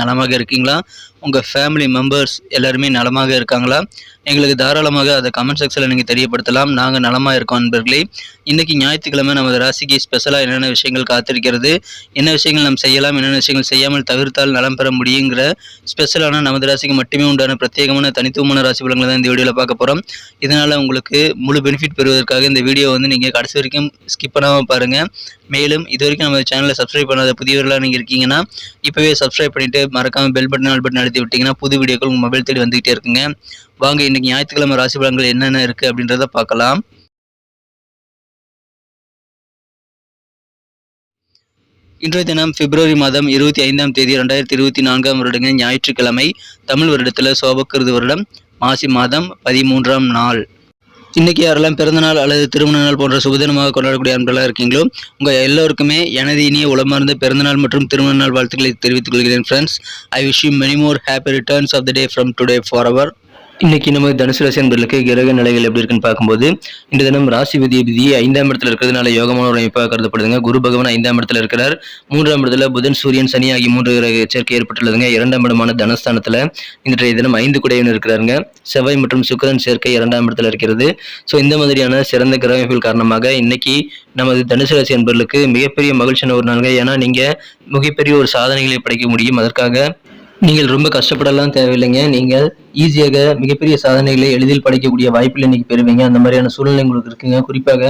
நலமாக இருக்கீங்களா? உங்கள் ஃபேமிலி மெம்பர்ஸ் எல்லாருமே நலமாக இருக்காங்களா? எங்களுக்கு தாராளமாக அதை கமெண்ட் செக்ஷனில் நீங்கள் தெரியப்படுத்தலாம். நாங்கள் நலமாக இருக்கோம் நண்பர்களே இன்றைக்கி ஞாயிற்றுக்கிழமை நமது ராசிக்கு ஸ்பெஷலாக என்னென்ன விஷயங்கள் காத்திருக்கிறது? என்ன விஷயங்கள் நாம் செய்யலாம்? என்னென்ன விஷயங்கள் செய்யாமல் தவிர்த்தால் நலம் பெற முடியுங்கிற ஸ்பெஷலான நமது ராசிக்கு மட்டுமே உண்டான பிரத்யேகமான தனித்துவமான ராசி பலங்களை தான் இந்த வீடியோவில் பார்க்க போகிறோம் இதனால் உங்களுக்கு முழு பெனிஃபிட் பெறுவதற்காக இந்த வீடியோ வந்து நீங்கள் கடைசி வரைக்கும் ஸ்கிப் பண்ணாமல் பாருங்கள் மேலும் இது வரைக்கும் நம்ம சேனலை சப்ஸ்கிரைப் பண்ணாத புதியவர்களாக நீங்கள் இருக்கீங்கன்னா இப்போவே சப்ஸ்கிரைப் பண்ணிவிட்டு மறக்காமல் பெல் பட்டன் ஆல் பட்டன் அழுத்தி விட்டிங்கன்னா புது வீடியோக்கள் உங்கள் மொபைல் தேடி வந்துகிட்டே இருக்குங்க. வாங்க இன்னைக்கு ஞாயிற்றுக்கிழமை ராசி பலன்கள் என்னென்ன இருக்குது அப்படின்றத பார்க்கலாம். இன்றைய தினம் பிப்ரவரி மாதம் இருபத்தி ஐந்தாம் தேதி ரெண்டாயிரத்தி இருபத்தி நான்காம் வருடங்க ஞாயிற்றுக்கிழமை தமிழ் வருடத்தில் சோபக்கிருது வருடம் மாசி மாதம் பதிமூன்றாம் நாள். இன்னைக்கு யாரெல்லாம் பிறந்தநாள் அல்லது திருமண நாள் போன்ற சுபதினமாக கொண்டாடக்கூடிய அன்பெல்லாம் இருக்கீங்களோ உங்கள் எல்லோருக்குமே எனது இனிய உளமார்ந்த பிறந்தநாள் மற்றும் திருமண நாள் வாழ்த்துக்களை தெரிவித்துக் கொள்கிறேன் friends I wish you many more happy returns of the day from today for our இன்னைக்கு நம்ம தனுசு ராசி என்பதற்கு கிரக நிலைகள் எப்படி இருக்குன்னு பார்க்கும்போது இந்த தினம் ராசி விதி ஐந்தாம் இடத்துல இருக்கிறதுனால யோகமான ஒரு அமைப்பாக கருதப்படுதுங்க. குரு பகவான் ஐந்தாம் இடத்துல இருக்கிறார். மூன்றாம் இடத்துல புதன் சூரியன் சனி ஆகிய மூன்று கிரக சேர்க்கை ஏற்பட்டுள்ளதுங்க. இரண்டாம் இடமான தனஸ்தானத்தில் இன்றைய தினம் ஐந்து குடையவன் இருக்கிறாருங்க. செவ்வாய் மற்றும் சுக்கரன் சேர்க்கை இரண்டாம் இடத்துல இருக்கிறது. ஸோ இந்த மாதிரியான சிறந்த கிரக அமைப்புகள் காரணமாக இன்னைக்கு நமது தனுசு ராசி என்பர்களுக்கு மிகப்பெரிய மகிழ்ச்சியான ஒரு நாளுங்க. ஏன்னா நீங்கள் மிகப்பெரிய ஒரு சாதனைகளை படைக்க முடியும். அதற்காக நீங்கள் ரொம்ப கஷ்டப்படலாம் தேவையில்லைங்க. நீங்கள் ஈஸியாக மிகப்பெரிய சாதனைகளை எளிதில் படைக்கக்கூடிய வாய்ப்பில் இன்னைக்கு பெறுவீங்க. அந்த மாதிரியான சூழ்நிலை உங்களுக்கு இருக்குங்க. குறிப்பாக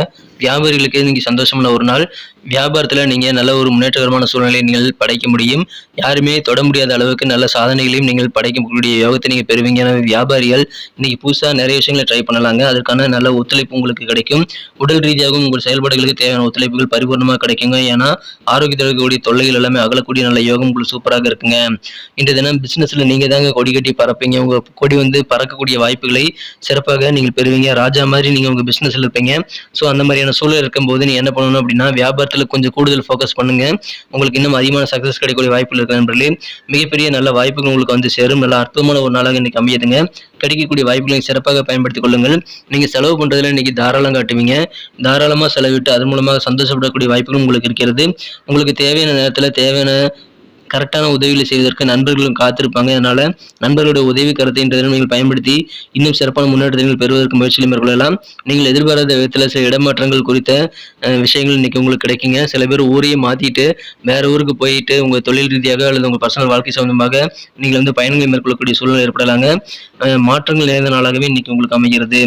வியாபாரிகளுக்கு இன்னைக்கு சந்தோஷமான ஒரு நாள். வியாபாரத்தில் நீங்கள் நல்ல ஒரு முன்னேற்றகரமான சூழ்நிலையை நீங்கள் படைக்க முடியும். யாருமே தொட முடியாத அளவுக்கு நல்ல சாதனைகளையும் நீங்கள் படைக்கக்கூடிய யோகத்தை நீங்கள் பெறுவீங்க. எனவே வியாபாரிகள் இன்னைக்கு புதுசாக நிறைய விஷயங்களை ட்ரை பண்ணலாங்க. அதற்கான நல்ல ஒத்துழைப்பு உங்களுக்கு கிடைக்கும். உடல் ரீதியாகவும் உங்கள் செயல்பாடுகளுக்கு தேவையான ஒத்துழைப்புகள் பரிபூர்ணமாக கிடைக்குங்க. ஏன்னா ஆரோக்கியத்தில் இருக்கக்கூடிய தொல்லைகள் எல்லாமே அகலக்கூடிய நல்ல யோகம் உங்களுக்கு சூப்பராக இருக்குங்க. இன்றைய தினம் பிஸ்னஸில் நீங்க தாங்க கொடி கட்டி பரப்பீங்க உங்கள் கொடி வந்து பறக்கக்கூடிய வாய்ப்புகளை சிறப்பாக நீங்கள் பெறுவீங்க. ராஜா மாதிரி நீங்கள் உங்கள் பிஸ்னஸில் இருப்பீங்க. ஸோ அந்த மாதிரியான சூழல் இருக்கும்போது நீங்கள் என்ன பண்ணணும் அப்படின்னா வியாபாரத்தில் கொஞ்சம் கூடுதல் ஃபோக்கஸ் பண்ணுங்கள் உங்களுக்கு இன்னும் அதிகமான சக்ஸஸ் கிடைக்கக்கூடிய வாய்ப்புகள் இருக்கு நண்பர்களே. மிகப்பெரிய நல்ல வாய்ப்புகள் உங்களுக்கு வந்து சேரும். நல்ல அற்புதமான ஒரு நாளாக இன்னைக்கு அமையுதுங்க. கிடைக்கக்கூடிய வாய்ப்புகளை சிறப்பாக பயன்படுத்திக் கொள்ளுங்கள். நீங்கள் செலவு பண்ணுறதுல இன்னைக்கு தாராளம் காட்டுவீங்க. தாராளமாக செலவிட்டு அதன் மூலமாக சந்தோஷப்படக்கூடிய வாய்ப்புகள் உங்களுக்கு இருக்கிறது. உங்களுக்கு தேவையான நேரத்தில் தேவையான கரெக்டான உதவிகளை செய்வதற்கு நண்பர்களும் காத்திருப்பாங்க. அதனால நண்பர்களுடைய உதவி கருத்தை நீங்கள் பயன்படுத்தி இன்னும் சிறப்பான முன்னேற்றத்தை நீங்கள் பெறுவதற்கு முயற்சியில் மேற்கொள்ளலாம். நீங்கள் எதிர்பாராத விதத்தில் சில இடமாற்றங்கள் குறித்த விஷயங்கள் இன்னைக்கு உங்களுக்கு கிடைக்குங்க. சில பேர் ஊரையே மாத்திட்டு வேற ஊருக்கு போயிட்டு உங்க தொழில் ரீதியாக அல்லது உங்க பர்சனல் வாழ்க்கை சம்பந்தமாக நீங்கள் வந்து பயணங்களை மேற்கொள்ளக்கூடிய சூழ்நிலை ஏற்படலாங்க. மாற்றங்கள் நிறைந்த நாளாகவே இன்னைக்கு உங்களுக்கு அமைகிறது.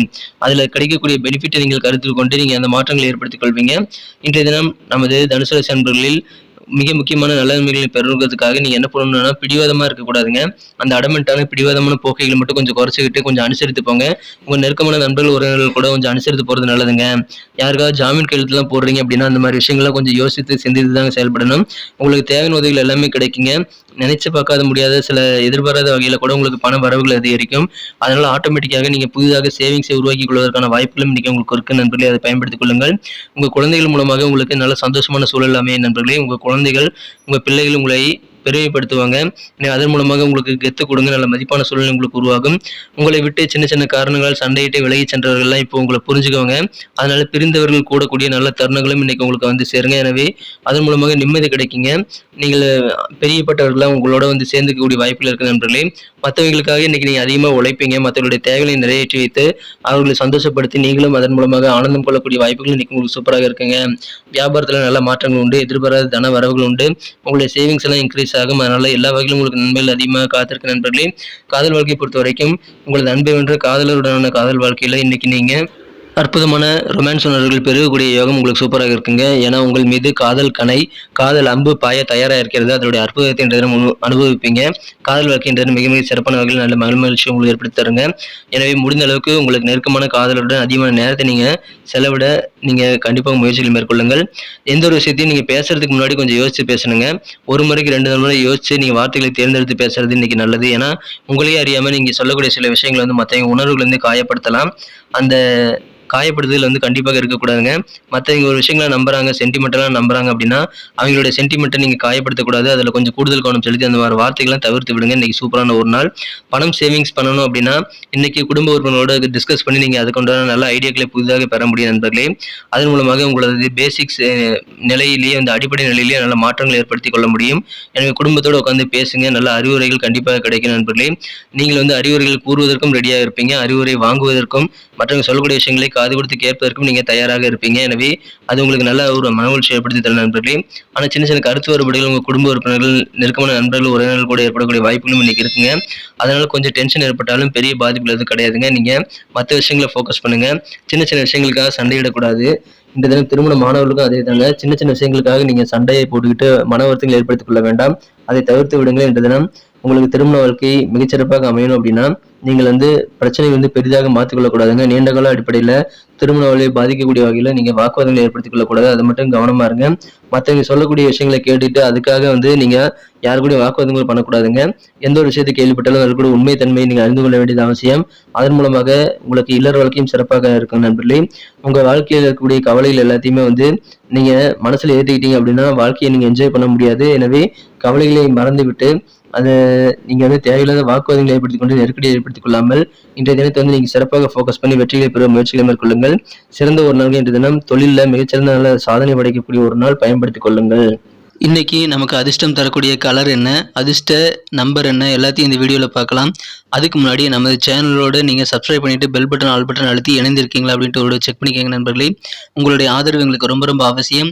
அதில் கிடைக்கக்கூடிய பெனிஃபிட்டை நீங்கள் கருத்தில் கொண்டு நீங்கள் அந்த மாற்றங்களை ஏற்படுத்திக் கொள்வீங்க. இன்றைய தினம் நமது தனுசு ராசி மிக முக்கியமான நல்ல நன்மைகளை பெறுவதற்காக நீங்க என்ன பண்ணணும்னா பிடிவாதமா இருக்கக்கூடாதுங்க. அந்த அடமெண்ட்டான பிடிவாதமான போக்கைகளை மட்டும் கொஞ்சம் குறைச்சிக்கிட்டு கொஞ்சம் அனுசரித்து போங்க. உங்க நெருக்கமான நண்பர்கள் உறவினர்கள் கூட கொஞ்சம் அனுசரித்து போறது நல்லதுங்க. யாருக்காவது ஜாமீன் கையெழுத்துலாம் போடுறீங்க அப்படின்னா அந்த மாதிரி விஷயங்கள்லாம் கொஞ்சம் யோசித்து சிந்தித்து தாங்க செயல்படணும். உங்களுக்கு தேவையான உதவிகள் எல்லாமே கிடைக்குங்க. நினைச்சு பார்க்காத முடியாத சில எதிர்பாராத வகையில கூட உங்களுக்கு பண வரவுகள் அதிகரிக்கும். அதனால ஆட்டோமேட்டிக்காக நீங்க புதிதாக சேவிங்ஸை உருவாக்கி கொள்வதற்கான வாய்ப்புகளும் இன்னைக்கு உங்களுக்கு இருக்கு. நண்பர்களே அதை பயன்படுத்திக் கொள்ளுங்கள். உங்க குழந்தைகள் மூலமாக உங்களுக்கு நல்ல சந்தோஷமான சூழல் அமைய நண்பர்களே உங்க குழந்தைகள் உங்கள் பிள்ளைகள் உங்களை பெருமைப்படுத்துவாங்க அதன் மூலமாக உங்களுக்கு கெத்து கொடுங்க. நல்ல மதிப்பான சூழ்நிலை உங்களுக்கு உருவாகும். உங்களை விட்டு சின்ன சின்ன காரணங்களால் சண்டையிட்டு விலகி சென்றவர்கள்லாம் இப்போ உங்களை புரிஞ்சுக்கோங்க. அதனால பிரிந்தவர்கள் கூடக்கூடிய நல்ல தருணங்களும் இன்னைக்கு உங்களுக்கு வந்து சேருங்க. எனவே அதன் மூலமாக நிம்மதி கிடைக்குங்க. நீங்கள் பெரியப்பட்டவர்கள்லாம் உங்களோட வந்து சேர்ந்துக்கக்கூடிய வாய்ப்பில் இருக்க நண்பர்களே. மற்றவங்களுக்காக இன்னைக்கு நீங்கள் அதிகமாக உழைப்பீங்க. மற்றவர்களுடைய தேவைகளை நிறைவேற்றி வைத்து அவர்களை சந்தோஷப்படுத்தி நீங்களும் அதன் மூலமாக ஆனந்தம் கொள்ளக்கூடிய வாய்ப்புகள் இன்னைக்கு உங்களுக்கு சூப்பராக இருக்குங்க. வியாபாரத்தில் நல்ல மாற்றங்கள் உண்டு. எதிர்பாராத தன வரவுகள் உண்டு. உங்களுடைய சேவிங்ஸ் எல்லாம் இன்க்ரீஸ் ஆகும். அதனால எல்லா வகையிலும் உங்களுக்கு நண்பர்கள் அதிகமாக காத்திருக்க நண்பர்களே காதல் வாழ்க்கையை பொறுத்த வரைக்கும் உங்களது அன்பை வென்ற காதலருடனான காதல் வாழ்க்கையில இன்னைக்கு நீங்க அற்புதமான ரொமான்ஸ் உணர்வுகள் பெருகக்கூடிய யோகம் உங்களுக்கு சூப்பராக இருக்குங்க. ஏன்னா உங்கள் மீது காதல் கனை காதல் அம்பு பாய தயாராக இருக்கிறது. அதனுடைய அற்புதத்தை இன்றைய தினம் அனுபவிப்பீங்க. காதல் வாழ்க்கை மிக மிக சிறப்பான வகையில் நல்ல மகிழ் மகிழ்ச்சி உங்களுக்கு ஏற்படுத்தி தருங்க. எனவே முடிந்த அளவுக்கு உங்களுக்கு நெருக்கமான காதலுடன் அதிகமான நேரத்தை நீங்கள் செலவிட நீங்கள் கண்டிப்பாக முயற்சிகள் மேற்கொள்ளுங்கள். எந்த ஒரு விஷயத்தையும் நீங்கள் பேசுறதுக்கு முன்னாடி கொஞ்சம் யோசிச்சு பேசணுங்க. ஒரு முறைக்கு ரெண்டு நாள் முறை யோசிச்சு நீங்கள் வார்த்தைகளை தேர்ந்தெடுத்து பேசுறது இன்னைக்கு நல்லது. ஏன்னா உங்களையே அறியாமல் நீங்கள் சொல்லக்கூடிய சில விஷயங்கள் வந்து மற்றவங்க உணர்வுகள் வந்து காயப்படுத்தலாம். அந்த காயப்படுத்துதல் வந்து கண்டிப்பாக இருக்கக்கூடாதுங்க. மற்றவங்க ஒரு விஷயங்களை நம்புறாங்க சென்டிமெண்டலாக நம்புறாங்க அப்படின்னா அவங்களுடைய சென்டிமெண்ட்டை நீங்கள் காயப்படுத்தக்கூடாது. அதில் கொஞ்சம் கூடுதல் கவனம் செலுத்தி அந்த மாதிரி வார்த்தைகள்லாம் தவிர்த்து விடுங்க. இன்னைக்கு சூப்பரான ஒரு நாள். பணம் சேவிங்ஸ் பண்ணணும் அப்படின்னா இன்னைக்கு குடும்ப உறுப்பினரோட டிஸ்கஸ் பண்ணி நீங்கள் அதுக்குண்டான நல்ல ஐடியாக்களை புதிதாக பெற முடியும் நண்பர்களே. அதன் மூலமாக உங்களது பேசிக்ஸ் நிலையிலேயே அந்த அடிப்படை நிலையிலேயே நல்ல மாற்றங்களை ஏற்படுத்தி கொள்ள முடியும். எனவே குடும்பத்தோடு உட்காந்து பேசுங்க. நல்ல அறிவுரைகள் கண்டிப்பாக கிடைக்கும் நண்பர்களே. நீங்கள் வந்து அறிவுரைகள் கூறுவதற்கும் ரெடியாக இருப்பீங்க. அறிவுரை வாங்குவதற்கும் மற்றவங்க சொல்லக்கூடிய விஷயங்களை காது கொடுத்து கேட்பதற்கும் நீங்கள் தயாராக இருப்பீங்க. எனவே அது உங்களுக்கு நல்ல ஒரு மனவழ்ச்சி ஏற்படுத்தி தரும் நண்பர்களே. ஆனால் சின்ன சின்ன கருத்து வேறுபாடுகள் உங்கள் குடும்ப உறுப்பினர்கள் நெருக்கமான நண்பர்கள் உறவினர்கள் கூட ஏற்படக்கூடிய வாய்ப்புகளும் இன்னைக்கு இருக்குங்க. அதனால கொஞ்சம் டென்ஷன் ஏற்பட்டாலும் பெரிய பாதிப்புகள் எதுவும் கிடையாதுங்க. நீங்கள் மற்ற விஷயங்களை ஃபோக்கஸ் பண்ணுங்க. சின்ன சின்ன விஷயங்களுக்காக சண்டையிடக்கூடாது. இந்த தினம் திருமண மாணவர்களுக்கும் அதே தாங்க. சின்ன சின்ன விஷயங்களுக்காக நீங்க சண்டையை போட்டுக்கிட்டு மன வருத்தங்களை ஏற்படுத்திக் கொள்ள வேண்டாம். அதை தவிர்த்து விடுங்கள் என்ற தினம் உங்களுக்கு திருமண வாழ்க்கை மிகச்சிறப்பாக அமையணும் அப்படின்னா நீங்கள் வந்து பிரச்சனை வந்து பெரிதாக மாற்றிக்கொள்ளக்கூடாதுங்க. நீண்ட கால அடிப்படையில் திருமண வாழ்வை பாதிக்கக்கூடிய வகையில் நீங்கள் வாக்குவாதங்களை ஏற்படுத்திக் கொள்ளக்கூடாது அது மட்டும் கவனமா இருங்க. மற்றவங்க சொல்லக்கூடிய விஷயங்களை கேட்டுட்டு அதுக்காக வந்து நீங்கள் யாரு கூட வாக்குவாதங்கள் பண்ணக்கூடாதுங்க. எந்த ஒரு விஷயத்தை கேள்விப்பட்டாலும் அது கூட உண்மை தன்மையை நீங்கள் அறிந்து கொள்ள வேண்டியது அவசியம். அதன் மூலமாக உங்களுக்கு இல்லற வாழ்க்கையும் சிறப்பாக இருக்கும் நண்பர்களே. உங்கள் வாழ்க்கையில் இருக்கக்கூடிய கவலைகள் எல்லாத்தையுமே வந்து நீங்கள் மனசில் ஏற்றிக்கிட்டீங்க அப்படின்னா வாழ்க்கையை நீங்கள் என்ஜாய் பண்ண முடியாது. எனவே கவலைகளை மறந்துவிட்டு அது நீங்க வந்து தேவையில்லாத வாக்குவாதங்களை ஏற்படுத்திக் கொண்டு நெருக்கடியை ஏற்படுத்திக் கொள்ளாமல் இன்றைய தினத்தை வந்து நீங்க சிறப்பாக ஃபோக்கஸ் பண்ணி வெற்றிகளை பெற முயற்சிகளை மேற்கொள்ளுங்கள். சிறந்த ஒரு நாள் இன்றைய தினம். தொழிலில் மிகச்சிறந்த நல்ல சாதனை படைக்கக்கூடிய ஒரு நாள் பயன்படுத்திக் கொள்ளுங்கள். இன்னைக்கு நமக்கு அதிர்ஷ்டம் தரக்கூடிய கலர் என்ன? அதிர்ஷ்ட நம்பர் என்ன? எல்லாத்தையும் இந்த வீடியோவில் பார்க்கலாம். அதுக்கு முன்னாடி நமது சேனலோடு நீங்கள் சப்ஸ்கிரைப் பண்ணிட்டு பெல் பட்டன் ஆல் பட்டன் அழுத்தி இணைந்திருக்கீங்களா அப்படின்ட்டு ஒரு செக் பண்ணிக்கோங்க நண்பர்களே. உங்களுடைய ஆதரவு எங்களுக்கு ரொம்ப ரொம்ப அவசியம்.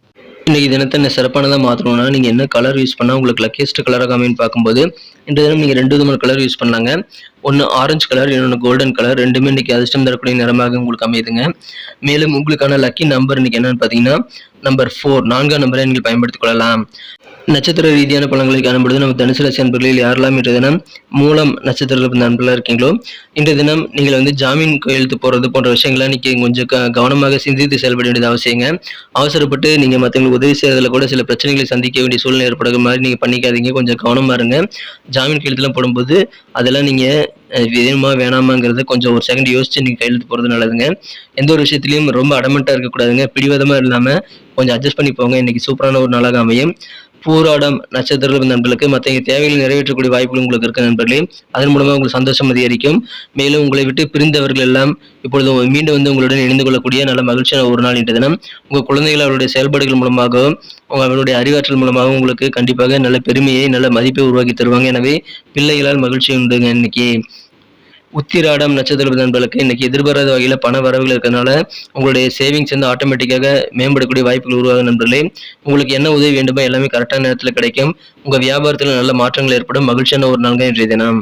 இன்றைக்கி தினத்தை என்ன சிறப்பானதாக மாற்றணும்னா நீங்கள் என்ன கலர் யூஸ் பண்ணால் உங்களுக்கு லக்கியஸ்ட் கலராக அமைன்னு பார்க்கும்போது இந்த தினம் நீங்கள் ரெண்டு விதமான கலர் யூஸ் பண்ணாங்க ஒன்று ஆரஞ்சு கலர் இன்னொன்று கோல்டன் கலர் ரெண்டுமே இன்றைக்கி அதிர்ஷ்டம் தரக்கூடிய நிறமாக உங்களுக்கு அமையுதுங்க. மேலும் உங்களுக்கான லக்கி நம்பர் இன்றைக்கி என்னன்னு பார்த்தீங்கன்னா நம்பர் ஃபோர் நான்காம் நம்பரை நீங்கள் பயன்படுத்திக் கொள்ளலாம். நட்சத்திர ரீதியான பலன்களை காணும்பொழுது நம்ம தனுசு ராசி அன்பர்களில் யாரெல்லாம் இன்றைய தினம் மூலம் நட்சத்திர நண்பர்களாக இருக்கீங்களோ இன்றைய தினம் நீங்கள் வந்து ஜாமீன் கையெழுத்து போகிறது போன்ற விஷயங்களை நீங்கள் கொஞ்சம் க கவனமாக சிந்தித்து செயல்பட வேண்டியது அவசியங்க. அவசரப்பட்டு நீங்கள் மற்றவங்களுக்கு உதவி செய்யறதுல கூட சில பிரச்சனைகளை சந்திக்க வேண்டிய சூழ்நிலை ஏற்படுற மாதிரி நீங்கள் பண்ணிக்காதீங்க. கொஞ்சம் கவனமாக இருங்க. ஜாமீன் கையெழுத்துலாம் போடும்போது அதெல்லாம் நீங்கள் வேணுமா வேணாமாங்கிறத கொஞ்சம் ஒரு செகண்ட் யோசிச்சு நீங்கள் கையெழுத்து போகிறது நல்லதுங்க. எந்த ஒரு விஷயத்துலையும் ரொம்ப அடமெண்ட்டாக இருக்கக்கூடாதுங்க. பிடிவாதமாக இல்லாமல் கொஞ்சம் அட்ஜஸ்ட் பண்ணி போங்க. இன்னைக்கு சூப்பரான ஒரு நாளாக அமையும். பூராடம் நட்சத்திர நண்பர்களுக்கு மற்ற தேவைகளை நிறைவேற்றக்கூடிய வாய்ப்புகள் உங்களுக்கு இருக்க நண்பர்களே அதன் மூலமாக உங்களுக்கு சந்தோஷம் அதிகரிக்கும். மேலும் உங்களை விட்டு பிரிந்தவர்கள் எல்லாம் இப்பொழுது மீண்டும் வந்து உங்களுடன் இணைந்து கொள்ளக்கூடிய நல்ல மகிழ்ச்சியான ஒரு நாள் இன்று தினம். உங்கள் குழந்தைகள் அவருடைய செயல்பாடுகள் மூலமாகவும் அவருடைய அறிவாற்றல் மூலமாகவும் உங்களுக்கு கண்டிப்பாக நல்ல பெருமையை நல்ல மதிப்பை உருவாக்கி தருவாங்க. எனவே பிள்ளைகளால் மகிழ்ச்சி உண்டுங்க இன்னைக்கு உத்திராடம் நட்சத்திர நண்பர்களுக்கு இன்னைக்கு எதிர்பாராத வகையில் பண வரவுகள் இருக்கிறதுனால உங்களுடைய சேவிங்ஸ் வந்து ஆட்டோமேட்டிக்காக மேம்படக்கூடிய வாய்ப்புகள் உருவாகும் நண்பர்களே. உங்களுக்கு என்ன உதவி வேண்டுமோ எல்லாமே கரெக்டான நேரத்தில் கிடைக்கும். உங்கள் வியாபாரத்தில் நல்ல மாற்றங்கள் ஏற்படும். மகிழ்ச்சியான ஒரு நாள்கள் இன்றைய தினம்.